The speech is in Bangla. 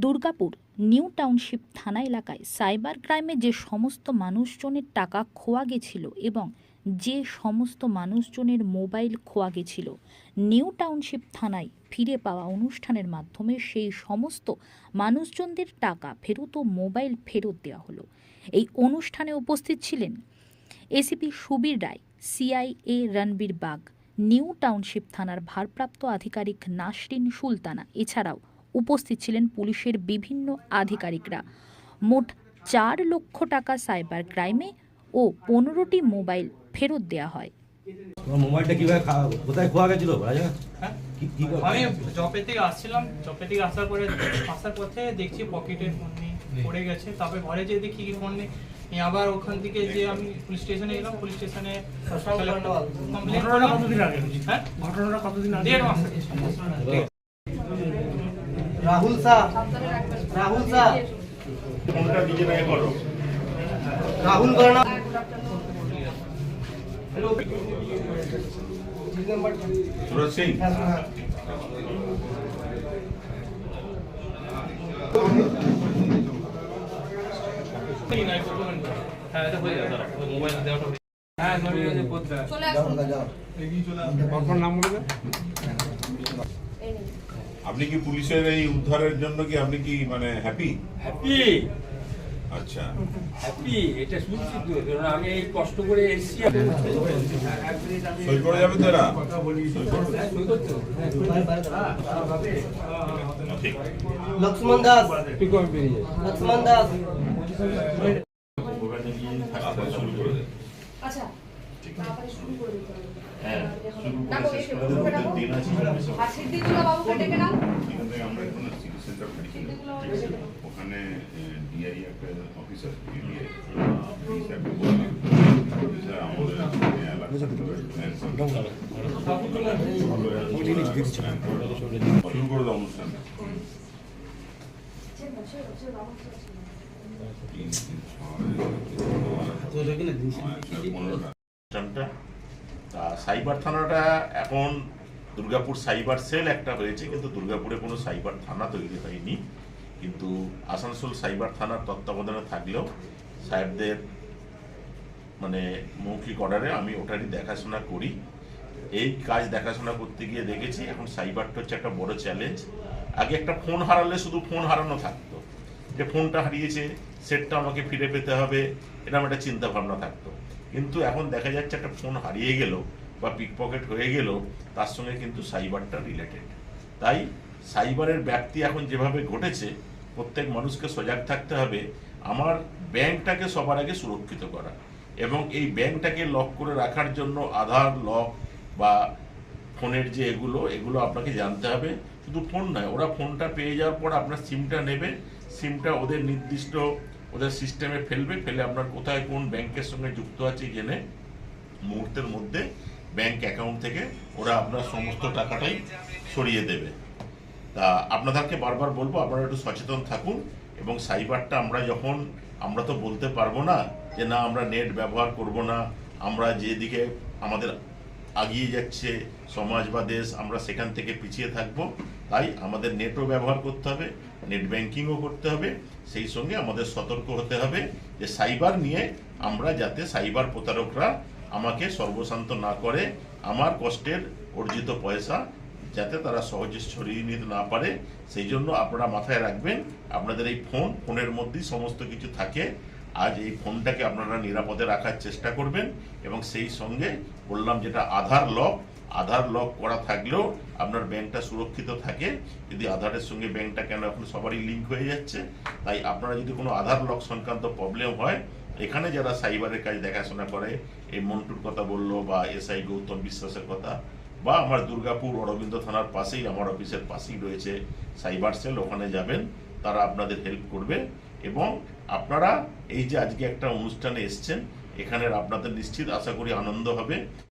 দুর্গাপুর, নিউ টাউনশিপ থানা এলাকায় সাইবার ক্রাইমে যে সমস্ত মানুষজনের টাকা খোয়া গেছিল এবং যে সমস্ত মানুষজনের মোবাইল খোয়া গেছিল, নিউ টাউনশিপ থানায় ফিরে পাওয়া অনুষ্ঠানের মাধ্যমে সেই সমস্ত মানুষজনদের টাকা ফেরত ও মোবাইল ফেরত দেওয়া হলো। এই অনুষ্ঠানে উপস্থিত ছিলেন ACP Subir Roy, CIA Ranbir Bag, new township থানার ভারপ্রাপ্ত আধিকারিক নাসরিন সুলতানা, এছাড়াও উপস্থিত ছিলেন পুলিশের বিভিন্ন আধিকারিকরা। মোট চার লক্ষ টাকা সাইবার ক্রাইমে ও পনেরোটি মোবাইল ফেরত দেওয়া হয়। মোবাইলটা কীভাবে কোথায় খোয়া গেছিল? হ্যাঁ? আমি থেকে আসছিলাম। থেকে আসার পরে আসার পথে দেখছি পকেটে ফোন নেই পড়ে গেছে। তারপরে ঘরে যেয়ে দেখি কি ফোন নেই। আবার ওখান থেকে যে আমি পুলিশ স্টেশনে এলাম পুলিশ স্টেশনে কমপ্লেন ঘটনাটা কতদিন আগে হ্যাঁ? ঘটনাটা কতদিন আগে দেড় মাস রাহুল শাহ রাহুল শাহ রাহুল বর্ণা সুরজ সিং হ্যাঁ এটা হয়ে যাবে মোবাইল দেওয়াটা হ্যাঁ নবীন আপনার নাম বলে দেন আপনি কি পুলিশের এই উদ্ধারের জন্য কি আপনি কি মানে হ্যাপি হ্যাপি আচ্ছা। হ্যাপি এটা শুনছি তো কারণ আমি এই কষ্ট করে এসেছি। সই করে যাবে তো এরা? লক্ষ্মণ দাস। লক্ষ্মণ দাস। আচ্ছা। ওখানে ডিআই একটা অফিসার বললাম স্যার আমাদের এলাকার শুরু করে দাও। অনুষ্ঠান। পনেরোটা। অনুষ্ঠানটা তা সাইবার থানাটা এখন দুর্গাপুর সাইবার সেল একটা হয়েছে কিন্তু দুর্গাপুরে কোনো সাইবার থানা তৈরি হয়নি। কিন্তু আসানসোল সাইবার থানার তত্ত্বাবধানে থাকলেও সাহেবদের মানে মৌখিক অর্ডারে আমি ওটারই দেখাশোনা করি। এই কাজ দেখাশোনা করতে গিয়ে দেখেছি, এখন সাইবারটা হচ্ছে একটা বড় চ্যালেঞ্জ। আগে একটা ফোন হারালে শুধু ফোন হারানো থাকতো। যে ফোনটা হারিয়েছে, সেটটা আমাকে ফিরে পেতে হবে এরকম একটা চিন্তাভাবনা থাকতো। কিন্তু এখন দেখা যাচ্ছে একটা ফোন হারিয়ে গেল বা পিকপকেট হয়ে গেল, তার সঙ্গে কিন্তু সাইবারটা রিলেটেড তাই সাইবারের ব্যাপ্তি এখন যেভাবে ঘটেছে, প্রত্যেক মানুষকে সজাগ থাকতে হবে, আমার ব্যাংকটাকে সবার আগে সুরক্ষিত করা এবং এই ব্যাংকটাকে লক করে রাখার জন্য আধার লক বা ফোনের যে এগুলো এগুলো আপনাকে জানতে হবে। শুধু ফোন নয়, ওরা ফোনটা পেয়ে যাওয়ার পর আপনার সিমটা নেবে। সিমটা ওদের নির্দিষ্ট ওদের সিস্টেমে ফেলবে, ফেলে আপনার কোথায় কোন ব্যাংকের সঙ্গে যুক্ত আছে জেনে মুহূর্তের মধ্যে ব্যাংক অ্যাকাউন্ট থেকে ওরা আপনার সমস্ত টাকাটাই সরিয়ে দেবে। তা আপনাদেরকে বারবার বলব, আপনারা একটু সচেতন থাকুন এবং সাইবারটা আমরা যখন, আমরা তো বলতে পারব না যে না, আমরা নেট ব্যবহার করব না, আমরা যেদিকে আমাদের আগিয়ে যাচ্ছে সমাজ বা দেশ, আমরা সেখান থেকে পিছিয়ে থাকব। তাই আমাদের নেটও ব্যবহার করতে হবে, নেট ব্যাংকিংও করতে হবে, সেই সঙ্গে আমাদের সতর্ক হতে হবে যে সাইবার নিয়ে আমরা যাতে সাইবার প্রতারকরা আমাকে সর্বশান্ত না করে, আমার কষ্টের অর্জিত পয়সা যাতে তারা সহজে ছড়িয়ে নিতে না পারে, সেই জন্য আপনারা মাথায় রাখবেন, আপনাদের এই ফোন, ফোনের মধ্যেই সমস্ত কিছু থাকে। আজ এই ফোনটাকে আপনারা নিরাপদে রাখার চেষ্টা করবেন এবং সেই সঙ্গে বললাম যেটা আধার লক আধার লক করা থাকলেও আপনার ব্যাংকটা সুরক্ষিত থাকে। যদি আধারের সঙ্গে ব্যাংকটা কেন এখন সবারই লিঙ্ক হয়ে যাচ্ছে, তাই আপনারা যদি কোনো আধার লক সংক্রান্ত প্রবলেম হয়, এখানে যারা সাইবারের কাজ দেখাশোনা করে, এই মন্টুর কথা বলল বা এসআই গৌতম বিশ্বাসের কথা, বা আমার দুর্গাপুর অরবিন্দ থানার পাশেই, আমার অফিসের পাশেই রয়েছে সাইবার সেল ওখানে যাবেন, তারা আপনাদের হেল্প করবে এবং আপনারা এই যে আজকে একটা অনুষ্ঠানে এসছেন এখানের আপনাদের নিশ্চিত আশা করি আনন্দ হবে।